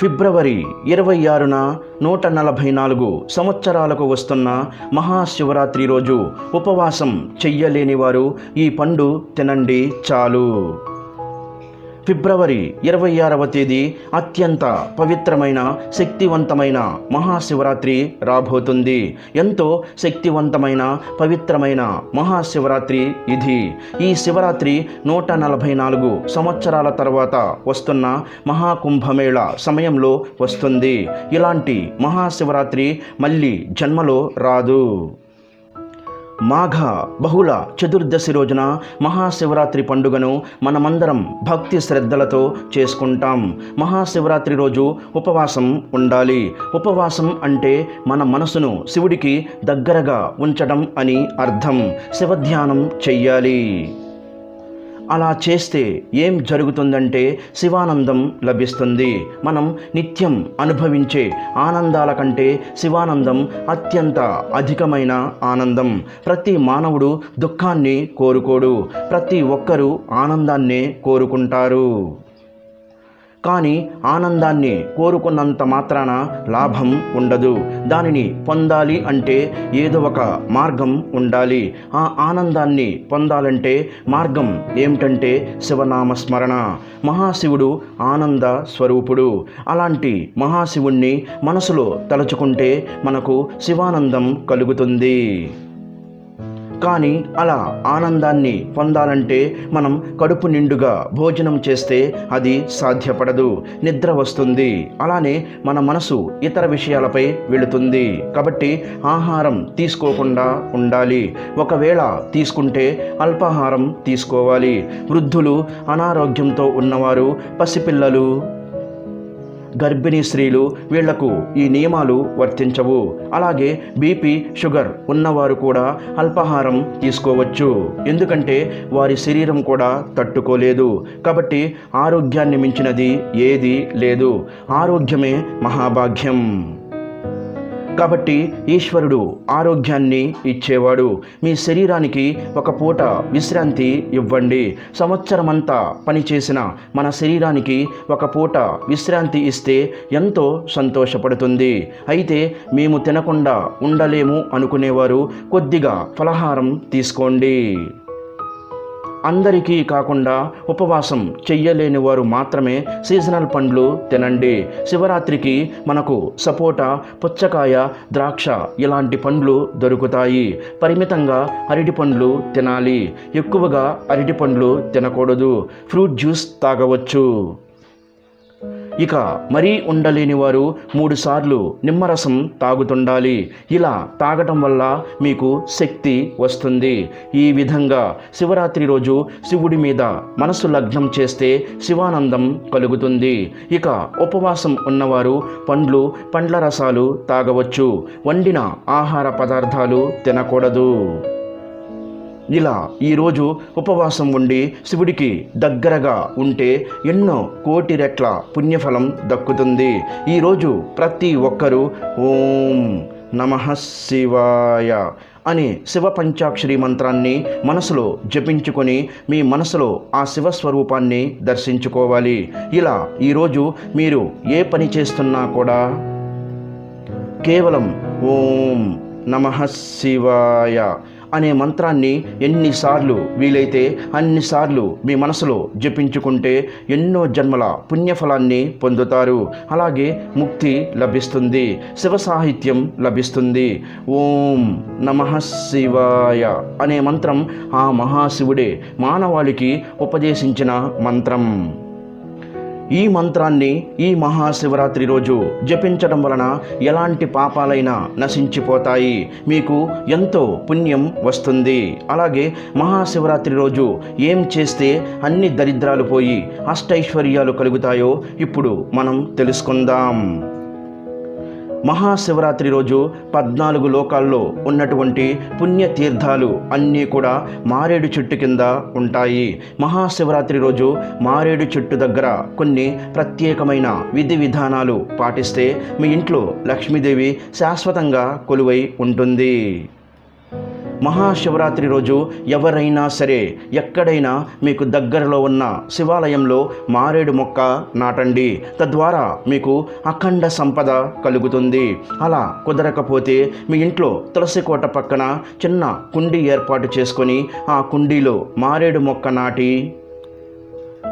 ఫిబ్రవరి ఇరవై ఆరున నూట నలభై నాలుగు సంవత్సరాలకు వస్తున్న మహాశివరాత్రి రోజు ఉపవాసం చెయ్యలేని వారు ఈ పండు తినండి చాలు. ఫిబ్రవరి ఇరవై ఆరవ తేదీ అత్యంత పవిత్రమైన శక్తివంతమైన మహాశివరాత్రి రాబోతుంది. ఎంతో శక్తివంతమైన పవిత్రమైన మహాశివరాత్రి ఇది. ఈ శివరాత్రి నూట నలభై నాలుగు సంవత్సరాల తర్వాత వస్తున్న మహాకుంభమేళ సమయంలో వస్తుంది. ఇలాంటి మహాశివరాత్రి మళ్ళీ జన్మలో రాదు. మాఘ బహుళ చతుర్దశి రోజున మహాశివరాత్రి పండుగను మనమందరం భక్తి శ్రద్ధలతో చేసుకుంటాం. మహాశివరాత్రి రోజు ఉపవాసం ఉండాలి. ఉపవాసం అంటే మన మనసును శివుడికి దగ్గరగా ఉంచడం అని అర్థం. శివధ్యానం చెయ్యాలి. అలా చేస్తే ఏం జరుగుతుందంటే శివానందం లభిస్తుంది. మనం నిత్యం అనుభవించే ఆనందాల కంటే శివానందం అత్యంత అధికమైన ఆనందం. ప్రతి మానవుడు దుఃఖాన్ని కోరుకోడు. ప్రతి ఒక్కరూ ఆనందాన్నే కోరుకుంటారు. కానీ ఆనందాన్ని కోరుకున్నంత మాత్రాన లాభం ఉండదు. దానిని పొందాలి అంటే ఏదో ఒక మార్గం ఉండాలి. ఆ ఆనందాన్ని పొందాలంటే మార్గం ఏమిటంటే శివనామస్మరణ. మహాశివుడు ఆనంద స్వరూపుడు. అలాంటి మహాశివుణ్ణి మనసులో తలుచుకుంటే మనకు శివానందం కలుగుతుంది. కానీ అలా ఆనందాన్ని పొందాలంటే మనం కడుపు నిండుగా భోజనం చేస్తే అది సాధ్యపడదు. నిద్ర వస్తుంది. అలానే మన మనసు ఇతర విషయాలపై వెళుతుంది. కాబట్టి ఆహారం తీసుకోకుండా ఉండాలి. ఒకవేళ తీసుకుంటే అల్పాహారం తీసుకోవాలి. వృద్ధులు అనారోగ్యంతో ఉన్నవారు పసిపిల్లలు గర్భిణీ స్త్రీలు వీళ్ళకు ఈ నియమాలు వర్తించవు. అలాగే బీపీ షుగర్ ఉన్నవారు కూడా అల్పాహారం తీసుకోవచ్చు. ఎందుకంటే వారి శరీరం కూడా తట్టుకోలేదు. కాబట్టి ఆరోగ్యాన్ని మించినది ఏది లేదు. ఆరోగ్యమే మహాభాగ్యం. కాబట్టి ఈశ్వరుడు ఆరోగ్యాన్ని ఇచ్చేవాడు. మీ శరీరానికి ఒక పూట విశ్రాంతి ఇవ్వండి. సంవత్సరమంతా పనిచేసిన మన శరీరానికి ఒక పూట విశ్రాంతి ఇస్తే ఎంతో సంతోషపడుతుంది. అయితే మేము తినకుండా ఉండలేము అనుకునేవారు. కొద్దిగా ఫలహారం తీసుకోండి. అందరికీ కాకుండా ఉపవాసం చెయ్యలేని వారు మాత్రమే సీజనల్ పండ్లు తినండి. శివరాత్రికి మనకు సపోటా పుచ్చకాయ ద్రాక్ష ఇలాంటి పండ్లు దొరుకుతాయి. పరిమితంగా అరటి పండ్లు తినాలి. ఎక్కువగా అరటి పండ్లు తినకూడదు. ఫ్రూట్ జ్యూస్ తాగవచ్చు. ఇక మరీ ఉండలేని వారు మూడుసార్లు నిమ్మరసం తాగుతుండాలి. ఇలా తాగటం వల్ల మీకు శక్తి వస్తుంది. ఈ విధంగా శివరాత్రి రోజు శివుడి మీద మనసు లగ్నం చేస్తే శివానందం కలుగుతుంది. ఇక ఉపవాసం ఉన్నవారు పండ్లు పండ్ల రసాలు తాగవచ్చు. వండిన ఆహార పదార్థాలు తినకూడదు. ఇలా ఈరోజు ఉపవాసం ఉండి శివుడికి దగ్గరగా ఉంటే ఎన్నో కోటి రెట్ల పుణ్యఫలం దక్కుతుంది. ఈరోజు ప్రతి ఒక్కరూ ఓం నమ శివాయ అని శివ పంచాక్షరి మంత్రాన్ని మనసులో జపించుకొని మీ మనసులో ఆ శివస్వరూపాన్ని దర్శించుకోవాలి. ఇలా ఈరోజు మీరు ఏ పని చేస్తున్నా కూడా కేవలం ఓం నమ శివాయ అనే మంత్రాన్ని ఎన్నిసార్లు వీలైతే అన్నిసార్లు మీ మనసులో జపించుకుంటే ఎన్నో జన్మల పుణ్యఫలాన్ని పొందుతారు. అలాగే ముక్తి లభిస్తుంది. శివ సాహిత్యం లభిస్తుంది. ఓం నమ శివాయ అనే మంత్రం ఆ మహాశివుడే మానవాళికి ఉపదేశించిన మంత్రం. ఈ మంత్రాన్ని ఈ మహాశివరాత్రి రోజు జపించడం వలన ఎలాంటి పాపాలైనా నశించిపోతాయి. మీకు ఎంతో పుణ్యం వస్తుంది. అలాగే మహాశివరాత్రి రోజు ఏం చేస్తే అన్ని దరిద్రాలు పోయి అష్టైశ్వర్యాలు కలుగుతాయో ఇప్పుడు మనం తెలుసుకుందాం. మహాశివరాత్రి రోజు పద్నాలుగు లోకాల్లో ఉన్నటువంటి పుణ్యతీర్థాలు అన్నీ కూడా మారేడు చెట్టు కింద ఉంటాయి. మహాశివరాత్రి రోజు మారేడు చెట్టు దగ్గర కొన్ని ప్రత్యేకమైన విధి విధానాలు పాటిస్తే మీ ఇంట్లో లక్ష్మీదేవి శాశ్వతంగా కొలువై ఉంటుంది. మహాశివరాత్రి రోజు ఎవరైనా సరే ఎక్కడైనా మీకు దగ్గరలో ఉన్న శివాలయంలో మారేడు మొక్క నాటండి. తద్వారా మీకు అఖండ సంపద కలుగుతుంది. అలా కుదరకపోతే మీ ఇంట్లో తులసి కోట పక్కన చిన్న కుండీ ఏర్పాటు చేసుకొని ఆ కుండీలో మారేడు మొక్క నాటి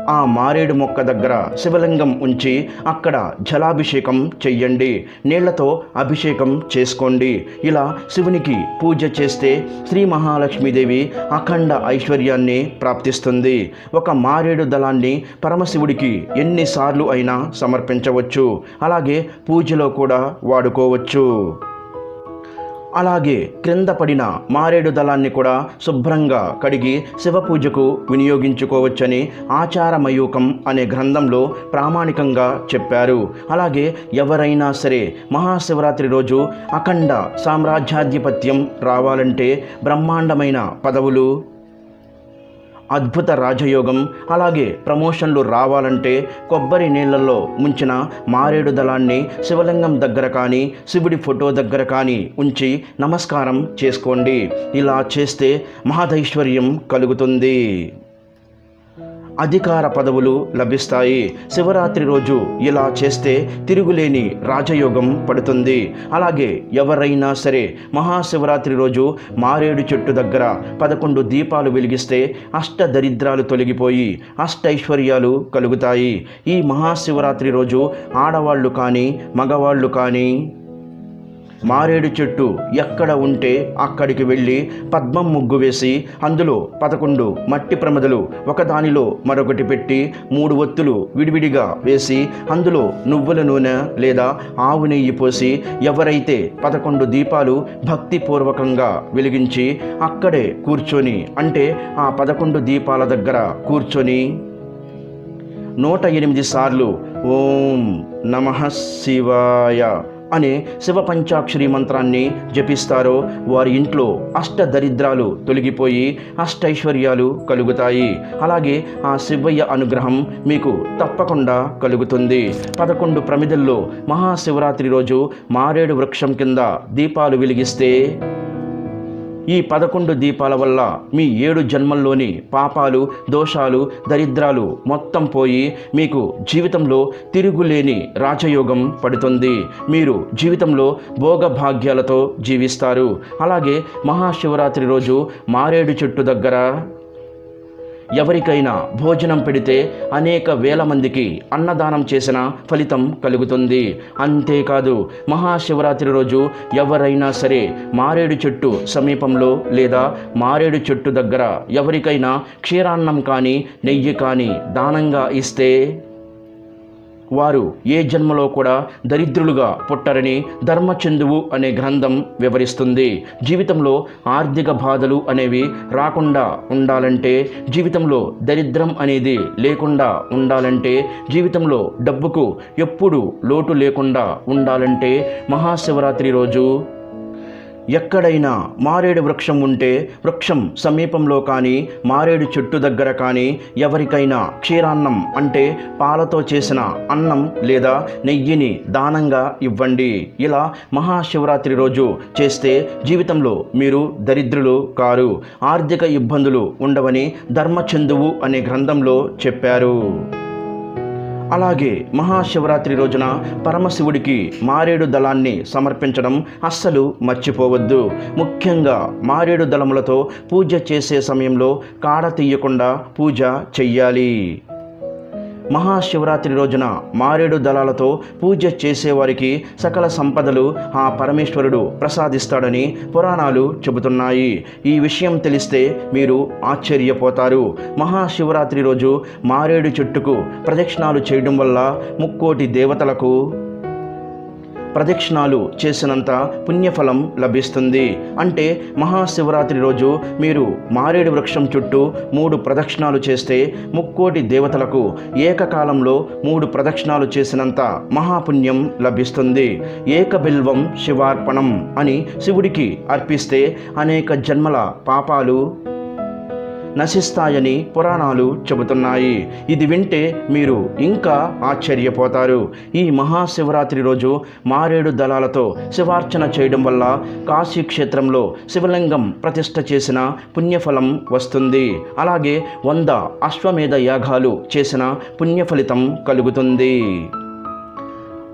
ఆ మారేడు మొక్క దగ్గర శివలింగం ఉంచి అక్కడ జలాభిషేకం చెయ్యండి. నీళ్ళతో అభిషేకం చేసుకోండి. ఇలా శివునికి పూజ చేస్తే శ్రీ మహాలక్ష్మీదేవి అఖండ ఐశ్వర్యాన్ని ప్రాప్తిస్తుంది. ఒక మారేడు దళాన్ని పరమశివుడికి ఎన్నిసార్లు అయినా సమర్పించవచ్చు. అలాగే పూజలో కూడా వాడుకోవచ్చు. అలాగే క్రింద పడిన మారేడు దళాన్ని కూడా శుభ్రంగా కడిగి శివపూజకు వినియోగించుకోవచ్చని ఆచారమయూకం అనే గ్రంథంలో ప్రామాణికంగా చెప్పారు. అలాగే ఎవరైనా సరే మహాశివరాత్రి రోజు అఖండ సామ్రాజ్యాధిపత్యం రావాలంటే బ్రహ్మాండమైన పదవులు అద్భుత రాజయోగం అలాగే ప్రమోషన్లు రావాలంటే కొబ్బరి నీళ్ళలో ముంచిన మారేడు దళాన్ని శివలింగం దగ్గర కానీ శివుడి ఫోటో దగ్గర కానీ ఉంచి నమస్కారం చేసుకోండి. ఇలా చేస్తే మహదైశ్వర్యం కలుగుతుంది. అధికార పదవులు లభిస్తాయి. శివరాత్రి రోజు ఇలా చేస్తే తిరుగులేని రాజయోగం పడుతుంది. అలాగే ఎవరైనా సరే మహాశివరాత్రి రోజు మారేడు చెట్టు దగ్గర పదకొండు దీపాలు వెలిగిస్తే అష్ట దరిద్రాలు తొలగిపోయి అష్టైశ్వర్యాలు కలుగుతాయి. ఈ మహాశివరాత్రి రోజు ఆడవాళ్ళు కానీ మగవాళ్ళు కానీ మారేడు చెట్టు ఎక్కడ ఉంటే అక్కడికి వెళ్ళి పద్మం ముగ్గు వేసి అందులో పదకొండు మట్టి ప్రమదలు ఒకదానిలో మరొకటి పెట్టి మూడు ఒత్తులు విడివిడిగా వేసి అందులో నువ్వుల నూనె లేదా ఆవు నెయ్యి పోసి ఎవరైతే పదకొండు దీపాలు భక్తిపూర్వకంగా వెలిగించి అక్కడే కూర్చొని అంటే ఆ పదకొండు దీపాల దగ్గర కూర్చొని నూట ఎనిమిది సార్లు ఓం నమ శివాయ. అనే శివ పంచాక్షరి మంత్రాన్ని జపిస్తారో వారి ఇంట్లో అష్ట దరిద్రాలు తొలగిపోయి అష్టైశ్వర్యాలు కలుగుతాయి. అలాగే ఆ శివయ్య అనుగ్రహం మీకు తప్పకుండా కలుగుతుంది. పదకొండు ప్రమిదల్లో మహాశివరాత్రి రోజు మారేడు వృక్షం కింద దీపాలు వెలిగిస్తే ఈ పదకొండు దీపాల వల్ల మీ ఏడు జన్మల్లోని పాపాలు దోషాలు దరిద్రాలు మొత్తం పోయి మీకు జీవితంలో తిరుగులేని రాజయోగం పడుతుంది. మీరు జీవితంలో భోగభాగ్యాలతో జీవిస్తారు. అలాగే మహాశివరాత్రి రోజు మారేడు చెట్టు దగ్గర ఎవరికైనా భోజనం పెడితే అనేక వేల మందికి అన్నదానం చేసిన ఫలితం కలుగుతుంది. అంతేకాదు మహాశివరాత్రి రోజు ఎవరైనా సరే మారేడు చెట్టు సమీపంలో లేదా మారేడు చెట్టు దగ్గర ఎవరికైనా క్షీరాన్నం కానీ నెయ్యి కానీ దానంగా ఇస్తే వారు ఏ జన్మలో కూడా దరిద్రులుగా పుట్టారని ధర్మచందువు అనే గ్రంథం వివరిస్తుంది. జీవితంలో ఆర్థిక బాధలు అనేవి రాకుండా ఉండాలంటే జీవితంలో దరిద్రం అనేది లేకుండా ఉండాలంటే జీవితంలో డబ్బుకు ఎప్పుడు లోటు లేకుండా ఉండాలంటే మహాశివరాత్రి రోజు ఎక్కడైనా మారేడు వృక్షం ఉంటే వృక్షం సమీపంలో కానీ మారేడు చెట్టు దగ్గర కానీ ఎవరికైనా క్షీరాన్నం అంటే పాలతో చేసిన అన్నం లేదా నెయ్యిని దానంగా ఇవ్వండి. ఇలా మహాశివరాత్రి రోజు చేస్తే జీవితంలో మీరు దరిద్రులు కారు ఆర్థిక ఇబ్బందులు ఉండవని ధర్మచందువు అనే గ్రంథంలో చెప్పారు. అలాగే మహాశివరాత్రి రోజున పరమశివుడికి మారేడు దళాన్ని సమర్పించడం అస్సలు మర్చిపోవద్దు. ముఖ్యంగా మారేడు దళములతో పూజ చేసే సమయంలో కాడ తీయకుండా పూజ చెయ్యాలి. మహాశివరాత్రి రోజున మారేడు దళాలతో పూజ చేసేవారికి సకల సంపదలు ఆ పరమేశ్వరుడు ప్రసాదిస్తాడని పురాణాలు చెబుతున్నాయి. ఈ విషయం తెలిస్తే మీరు ఆశ్చర్యపోతారు. మహాశివరాత్రి రోజు మారేడు చెట్టుకు ప్రదక్షిణాలు చేయడం వల్ల ముక్కోటి దేవతలకు ప్రదక్షిణాలు చేసినంత పుణ్యఫలం లభిస్తుంది. అంటే మహాశివరాత్రి రోజు మీరు మారేడు వృక్షం చుట్టూ మూడు ప్రదక్షిణాలు చేస్తే ముక్కోటి దేవతలకు ఏకకాలంలో మూడు ప్రదక్షిణాలు చేసినంత మహాపుణ్యం లభిస్తుంది. ఏకబిల్వం శివార్పణం అని శివుడికి అర్పిస్తే అనేక జన్మల పాపాలు నశిస్తాయని పురాణాలు చెబుతున్నాయి. ఇది వింటే మీరు ఇంకా ఆశ్చర్యపోతారు. ఈ మహాశివరాత్రి రోజు మారేడు దళాలతో శివార్చన చేయడం వల్ల కాశీ క్షేత్రంలో శివలింగం ప్రతిష్ట చేసిన పుణ్యఫలం వస్తుంది. అలాగే వంద అశ్వమేధ యాగాలు చేసిన పుణ్యఫలితం కలుగుతుంది.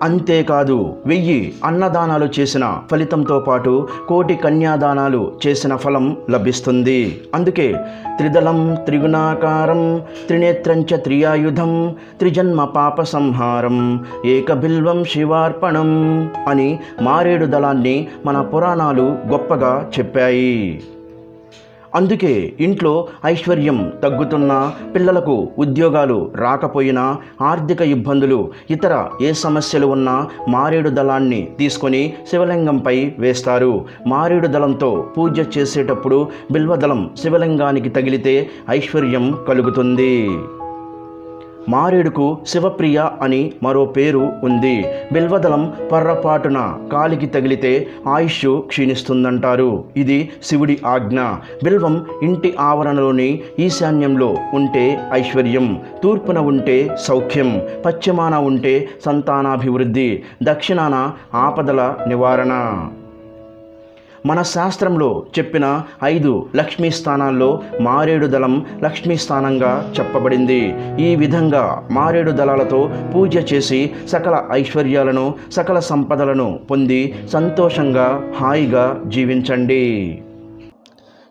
అంతేకాదు వెయ్యి అన్నదానాలు చేసిన ఫలితంతో పాటు కోటి కన్యాదానాలు చేసిన ఫలం లభిస్తుంది. అందుకే త్రిదళం త్రిగుణాకారం త్రినేత్రంచ త్రియాయుధం త్రిజన్మ పాప సంహారం ఏకబిల్వం శివార్పణం అని మారేడు దళాన్ని మన పురాణాలు గొప్పగా చెప్పాయి. అందుకే ఇంట్లో ఐశ్వర్యం తగ్గుతున్నా పిల్లలకు ఉద్యోగాలు రాకపోయినా ఆర్థిక ఇబ్బందులు ఇతర ఏ సమస్యలు ఉన్నా మారేడు దళాన్ని తీసుకొని శివలింగంపై వేస్తారు. మారేడు దళంతో పూజ చేసేటప్పుడు బిల్వదళం శివలింగానికి తగిలితే ఐశ్వర్యం కలుగుతుంది. మారేడుకు శివప్రియ అని మరో పేరు ఉంది. బిల్వదళం పర్రపాటున కాలికి తగిలితే ఆయుష్ క్షీణిస్తుందంటారు. ఇది శివుడి ఆజ్ఞ. బిల్వం ఇంటి ఆవరణలోని ఈశాన్యంలో ఉంటే ఐశ్వర్యం. తూర్పున ఉంటే సౌఖ్యం. పశ్చిమాన ఉంటే సంతానాభివృద్ధి. దక్షిణాన ఆపదల నివారణ. మన శాస్త్రంలో చెప్పిన ఐదు లక్ష్మీ స్థానాల్లో మారేడు దళం లక్ష్మీ స్థానంగా చెప్పబడింది. ఈ విధంగా మారేడు దళాలతో పూజ చేసి సకల ఐశ్వర్యాలను సకల సంపదలను పొంది సంతోషంగా హాయిగా జీవించండి.